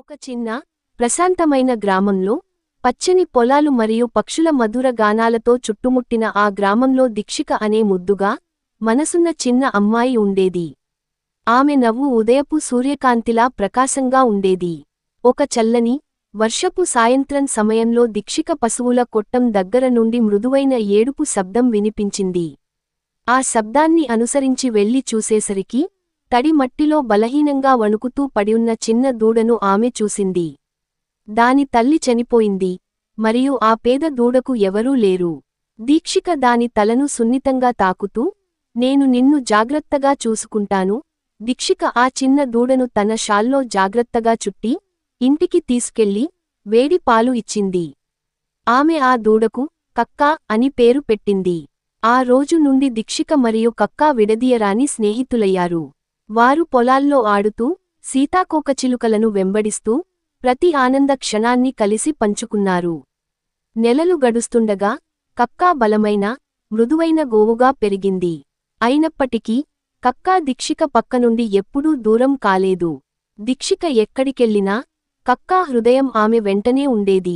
ఒక చిన్న ప్రశాంతమైన గ్రామంలో పచ్చని పొలాలు మరియు పక్షుల మధుర గానాలతో చుట్టుముట్టిన ఆ గ్రామంలో దీక్షిక అనే ముద్దుగా మనసున్న చిన్న అమ్మాయి ఉండేది. ఆమె నవ్వు ఉదయపు సూర్యకాంతిలా ప్రకాశంగా ఉండేది. ఒక చల్లని వర్షపు సాయంత్రం సమయంలో దీక్షిక పశువుల కొట్టం దగ్గర నుండి మృదువైన ఏడుపు శబ్దం వినిపించింది. ఆ శబ్దాన్ని అనుసరించి వెళ్ళి చూసేసరికి తడి మట్టిలో బలహీనంగా వణుకుతూ పడియున్న చిన్న దూడను ఆమె చూసింది. దాని తల్లి చనిపోయింది. మరియు ఆ పేద దూడకు ఎవరూ లేరు. దీక్షిక దాని తలను సున్నితంగా తాకుతూ నేను నిన్ను జాగ్రత్తగా చూసుకుంటాను దీక్షిక ఆ చిన్న దూడను తన షాల్లో జాగ్రత్తగా చుట్టి ఇంటికి తీసుకెళ్ళి వేడి పాలు ఇచ్చింది. ఆమె ఆ దూడకు కక్కా అని పేరు పెట్టింది. ఆ రోజు నుండి దీక్షిక మరియు కక్కా విడదీయరాని స్నేహితులయ్యారు. వారు పొలాల్లో ఆడుతూ సీతాకోకచిలుకలను వెంబడిస్తూ ప్రతి ఆనంద క్షణాన్ని కలిసి పంచుకున్నారు. నెలలు గడుస్తుండగా కక్కా బలమైన మృదువైన గోవుగా పెరిగింది. అయినప్పటికీ కక్కా దీక్షిక పక్క నుండి ఎప్పుడూ దూరం కాలేదు. దీక్షిక ఎక్కడికెళ్ళినా కక్కా హృదయం ఆమె వెంటనే ఉండేది.